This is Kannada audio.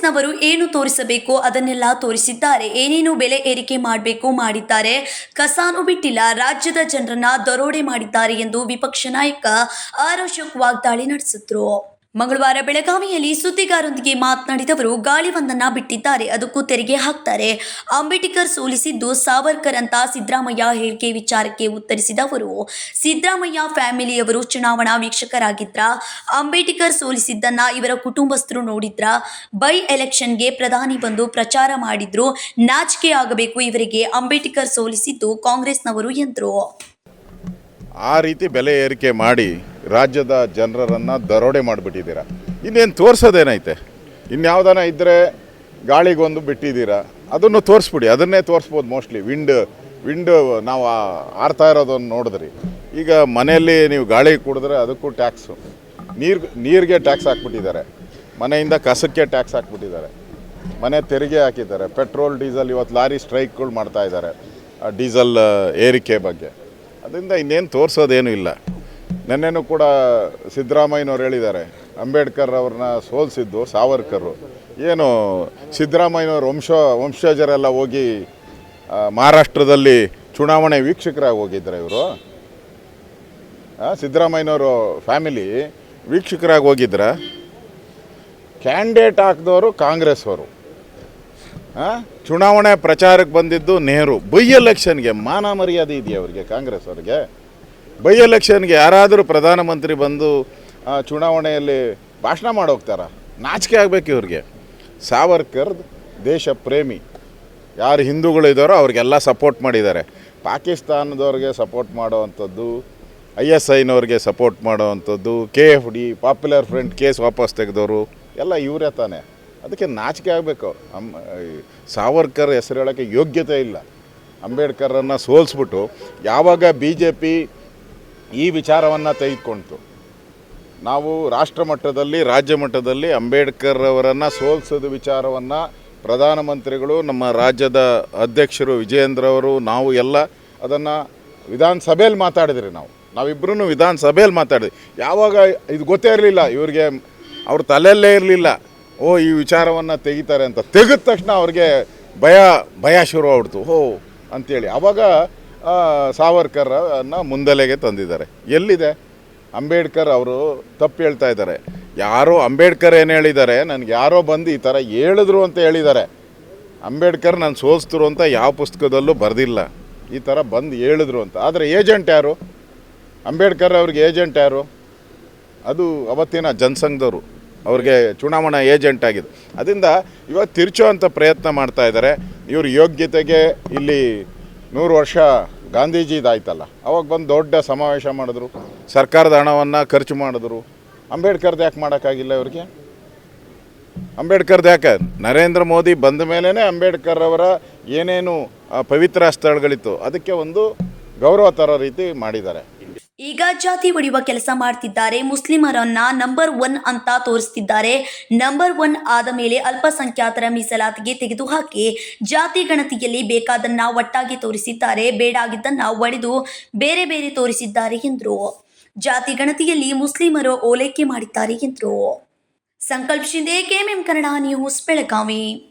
ಕಾಂಗ್ರೆಸ್ನವರು ಏನು ತೋರಿಸಬೇಕು ಅದನ್ನೆಲ್ಲ ತೋರಿಸಿದ್ದಾರೆ. ಏನೇನು ಬೆಲೆ ಏರಿಕೆ ಮಾಡಬೇಕು ಮಾಡಿದ್ದಾರೆ. ಕಸಾನು ಬಿಟ್ಟಿಲ್ಲ. ರಾಜ್ಯದ ಜನರನ್ನ ದರೋಡೆ ಮಾಡಿದ್ದಾರೆ ಎಂದು ವಿಪಕ್ಷ ನಾಯಕ ಆರ್ ಅಶೋಕ್ ವಾಗ್ದಾಳಿ ನಡೆಸಿದ್ರು. ಮಂಗಳವಾರ ಬೆಳಗಾವಿಯಲ್ಲಿ ಸುದ್ದಿಗಾರರೊಂದಿಗೆ ಮಾತನಾಡಿದವರು ಗಾಳಿವೊಂದನ್ನ ಬಿಟ್ಟಿದ್ದಾರೆ ಅದಕ್ಕೂ ತೆರಿಗೆ ಹಾಕ್ತಾರೆ. ಅಂಬೇಡ್ಕರ್ ಸೋಲಿಸಿದ್ದು ಸಾವರ್ಕರ್ ಅಂತ ಸಿದ್ದರಾಮಯ್ಯ ಹೇಳಿಕೆ ವಿಚಾರಕ್ಕೆ ಉತ್ತರಿಸಿದ ಅವರು, ಸಿದ್ದರಾಮಯ್ಯ ಫ್ಯಾಮಿಲಿಯವರು ಚುನಾವಣಾ ವೀಕ್ಷಕರಾಗಿದ್ರ, ಅಂಬೇಡ್ಕರ್ ಸೋಲಿಸಿದ್ದನ್ನ ಇವರ ಕುಟುಂಬಸ್ಥರು ನೋಡಿದ್ರ, ಬೈ ಎಲೆಕ್ಷನ್ಗೆ ಪ್ರಧಾನಿ ಬಂದು ಪ್ರಚಾರ ಮಾಡಿದ್ರು, ನಾಚಿಕೆ ಆಗಬೇಕು ಇವರಿಗೆ ಅಂಬೇಡ್ಕರ್ ಸೋಲಿಸಿದ್ದು ಕಾಂಗ್ರೆಸ್ನವರು ಎಂದರು. ಆ ರೀತಿ ಬೆಲೆ ಏರಿಕೆ ಮಾಡಿ ರಾಜ್ಯದ ಜನರನ್ನು ದರೋಡೆ ಮಾಡಿಬಿಟ್ಟಿದ್ದೀರಾ? ಇನ್ನೇನು ತೋರಿಸೋದೇನೈತೆ? ಇನ್ಯಾವ್ದಾನ ಇದ್ದರೆ ಗಾಳಿಗೊಂದು ಬಿಟ್ಟಿದ್ದೀರಾ? ಅದನ್ನು ತೋರಿಸ್ಬಿಡಿ, ಅದನ್ನೇ ತೋರಿಸ್ಬೋದು ಮೋಸ್ಟ್ಲಿ. ವಿಂಡ್ ವಿಂಡ್ ನಾವು ಆರ್ತಾ ಇರೋದನ್ನು ನೋಡಿದ್ರಿ. ಈಗ ಮನೆಯಲ್ಲಿ ನೀವು ಗಾಳಿ ಕುಡಿದ್ರೆ ಅದಕ್ಕೂ ಟ್ಯಾಕ್ಸು. ನೀರು, ನೀರಿಗೆ ಟ್ಯಾಕ್ಸ್ ಹಾಕ್ಬಿಟ್ಟಿದ್ದಾರೆ. ಮನೆಯಿಂದ ಕಸಕ್ಕೆ ಟ್ಯಾಕ್ಸ್ ಹಾಕ್ಬಿಟ್ಟಿದ್ದಾರೆ. ಮನೆ ತೆರಿಗೆ ಹಾಕಿದ್ದಾರೆ. ಪೆಟ್ರೋಲ್, ಡೀಸೆಲ್, ಇವತ್ತು ಲಾರಿ ಸ್ಟ್ರೈಕ್ಗಳು ಮಾಡ್ತಾ ಇದ್ದಾರೆ. ಡೀಸೆಲ್ ಏರಿಕೆ ಬಗ್ಗೆ. ಅದರಿಂದ ಇನ್ನೇನು ತೋರಿಸೋದೇನೂ ಇಲ್ಲ. ನೆನ್ನೆನೂ ಕೂಡ ಸಿದ್ದರಾಮಯ್ಯನವ್ರು ಹೇಳಿದ್ದಾರೆ, ಅಂಬೇಡ್ಕರ್ ಅವ್ರನ್ನ ಸೋಲಿಸಿದ್ದು ಸಾವರ್ಕರು. ಏನು ಸಿದ್ದರಾಮಯ್ಯನವ್ರ ವಂಶ, ವಂಶಜರೆಲ್ಲ ಹೋಗಿ ಮಹಾರಾಷ್ಟ್ರದಲ್ಲಿ ಚುನಾವಣೆ ವೀಕ್ಷಕರಾಗಿ ಹೋಗಿದ್ದಾರೆ ಇವರು. ಸಿದ್ದರಾಮಯ್ಯನವರು ಫ್ಯಾಮಿಲಿ ವೀಕ್ಷಕರಾಗಿ ಹೋಗಿದ್ರ, ಕ್ಯಾಂಡಿಡೇಟ್ ಹಾಕಿದವರು ಕಾಂಗ್ರೆಸ್ ಅವರು? ಚುನಾವಣೆ ಪ್ರಚಾರಕ್ಕೆ ಬಂದಿದ್ದು ನೆಹರು. ಬೈ ಎಲೆಕ್ಷನ್ಗೆ ಮಾನ ಮರ್ಯಾದೆ ಇದೆಯಾ ಅವರಿಗೆ ಕಾಂಗ್ರೆಸ್ ಅವರಿಗೆ? ಬೈ ಎಲೆಕ್ಷನ್ಗೆ ಯಾರಾದರೂ ಪ್ರಧಾನಮಂತ್ರಿ ಬಂದು ಚುನಾವಣೆಯಲ್ಲಿ ಭಾಷಣ ಮಾಡೋಗ್ತಾರ? ನಾಚಿಕೆ ಆಗಬೇಕು ಇವ್ರಿಗೆ. ಸಾವರ್ಕರ್ ದೇಶ ಪ್ರೇಮಿ. ಯಾರು ಹಿಂದೂಗಳಿದಾರೋ ಇದ್ದಾರೋ ಅವ್ರಿಗೆಲ್ಲ ಸಪೋರ್ಟ್ ಮಾಡಿದ್ದಾರೆ. ಪಾಕಿಸ್ತಾನದವ್ರಿಗೆ ಸಪೋರ್ಟ್ ಮಾಡೋವಂಥದ್ದು, ಐ ಎಸ್ ಐನವ್ರಿಗೆ support ಮಾಡೋವಂಥದ್ದು, K F D, popular front case ವಾಪಸ್ ತೆಗೆದವರು ಎಲ್ಲ ಇವರೇ ತಾನೇ. ಅದಕ್ಕೆ ನಾಚಿಕೆ ಆಗಬೇಕು. ಅಮ್ ಸಾವರ್ಕರ್ ಹೆಸರು ಹೇಳೋಕ್ಕೆ ಯೋಗ್ಯತೆ ಇಲ್ಲ. ಅಂಬೇಡ್ಕರನ್ನು ಸೋಲಿಸ್ಬಿಟ್ಟು, ಯಾವಾಗ ಬಿ ಜೆ ಪಿ ಈ ವಿಚಾರವನ್ನು ತೆಗೆದುಕೊಳ್ತು ನಾವು ರಾಷ್ಟ್ರ ಮಟ್ಟದಲ್ಲಿ ರಾಜ್ಯ ಮಟ್ಟದಲ್ಲಿ ಅಂಬೇಡ್ಕರ್ ಅವರನ್ನು ಸೋಲಿಸೋದು ವಿಚಾರವನ್ನು ಪ್ರಧಾನಮಂತ್ರಿಗಳು, ನಮ್ಮ ರಾಜ್ಯದ ಅಧ್ಯಕ್ಷರು ವಿಜಯೇಂದ್ರ ಅವರು, ನಾವು ಎಲ್ಲ ಅದನ್ನು ವಿಧಾನಸಭೆಯಲ್ಲಿ ಮಾತಾಡಿದ್ರಿ ನಾವು. ನಾವಿಬ್ಬರೂ ವಿಧಾನಸಭೆಯಲ್ಲಿ ಮಾತಾಡಿದ್ವಿ. ಯಾವಾಗ ಇದು ಗೊತ್ತೇ ಇರಲಿಲ್ಲ, ಇವ್ರಿಗೆ ಅವ್ರ ತಲೆಯಲ್ಲೇ ಇರಲಿಲ್ಲ. ಓ, ಈ ವಿಚಾರವನ್ನು ತೆಗಿತಾರೆ ಅಂತ. ತೆಗೆದ ತಕ್ಷಣ ಅವ್ರಿಗೆ ಭಯ ಭಯ ಶುರು ಆಗ್ಬಿಡ್ತು ಹೋ ಅಂಥೇಳಿ ಆವಾಗ ಸಾವರ್ಕರನ್ನು ಮುಂದಲೆಗೆ ತಂದಿದ್ದಾರೆ. ಎಲ್ಲಿದೆ? ಅಂಬೇಡ್ಕರ್ ಅವರು ತಪ್ಪು ಹೇಳ್ತಾ ಇದ್ದಾರೆ. ಯಾರೋ ಅಂಬೇಡ್ಕರ್ ಏನು ಹೇಳಿದ್ದಾರೆ? ನನಗೆ ಯಾರೋ ಬಂದು ಈ ಥರ ಹೇಳಿದ್ರು ಅಂತ ಹೇಳಿದ್ದಾರೆ. ಅಂಬೇಡ್ಕರ್ ನಾನು ಸೋಸ್ತರು ಅಂತ ಯಾವ ಪುಸ್ತಕದಲ್ಲೂ ಬರೆದಿಲ್ಲ. ಈ ಥರ ಬಂದು ಹೇಳಿದ್ರು ಅಂತ. ಆದರೆ ಏಜೆಂಟ್ ಯಾರು? ಅಂಬೇಡ್ಕರ್ ಅವ್ರಿಗೆ ಏಜೆಂಟ್ ಯಾರು? ಅದು ಅವತ್ತಿನ ಜನಸಂಘದವರು. ಅವ್ರಿಗೆ ಚುನಾವಣಾ ಏಜೆಂಟ್ ಆಗಿದೆ. ಅದರಿಂದ ಇವಾಗ ಅಂತ ಪ್ರಯತ್ನ ಮಾಡ್ತಾ ಇದ್ದಾರೆ. ಇವ್ರ ಯೋಗ್ಯತೆಗೆ ಇಲ್ಲಿ ನೂರು ವರ್ಷ ಗಾಂಧೀಜಿದಾಯ್ತಲ್ಲ. ಅವಾಗ ಬಂದು ದೊಡ್ಡ ಸಮಾವೇಶ ಮಾಡಿದ್ರು. ಸರ್ಕಾರದ ಹಣವನ್ನು ಖರ್ಚು ಮಾಡಿದ್ರು. ಅಂಬೇಡ್ಕರ್ದು ಯಾಕೆ ಮಾಡೋಕ್ಕಾಗಿಲ್ಲ ಇವ್ರಿಗೆ? ಅಂಬೇಡ್ಕರ್ದು ಯಾಕೆ? ನರೇಂದ್ರ ಮೋದಿ ಬಂದ ಮೇಲೇ ಅಂಬೇಡ್ಕರ್ ಅವರ ಏನೇನು ಪವಿತ್ರ ಸ್ಥಳಗಳಿತ್ತು, ಅದಕ್ಕೆ ಒಂದು ಗೌರವ ತರೋ ರೀತಿ ಮಾಡಿದ್ದಾರೆ. ಈಗ ಜಾತಿ ಒಡೆಯುವ ಕೆಲಸ ಮಾಡ್ತಿದ್ದಾರೆ. ಮುಸ್ಲಿಮರನ್ನ ನಂಬರ್ ಒನ್ ಅಂತ ತೋರಿಸ್ತಿದ್ದಾರೆ. ನಂಬರ್ ಒನ್ ಆದ ಮೇಲೆ ಅಲ್ಪಸಂಖ್ಯಾತರ ಮೀಸಲಾತಿಗೆ ತೆಗೆದುಹಾಕಿ ಜಾತಿ ಗಣತಿಯಲ್ಲಿ ಬೇಕಾದನ್ನ ಒಟ್ಟಾಗಿ ತೋರಿಸಿದ್ದಾರೆ. ಬೇಡಾಗಿದ್ದನ್ನ ಒಡೆದು ಬೇರೆ ಬೇರೆ ತೋರಿಸಿದ್ದಾರೆ ಎಂದರು. ಜಾತಿ ಗಣತಿಯಲ್ಲಿ ಮುಸ್ಲಿಮರು ಓಲೈಕೆ ಮಾಡಿದ್ದಾರೆ ಎಂದರು. Sankalp Shinde KMM Kannada news, Belagavi.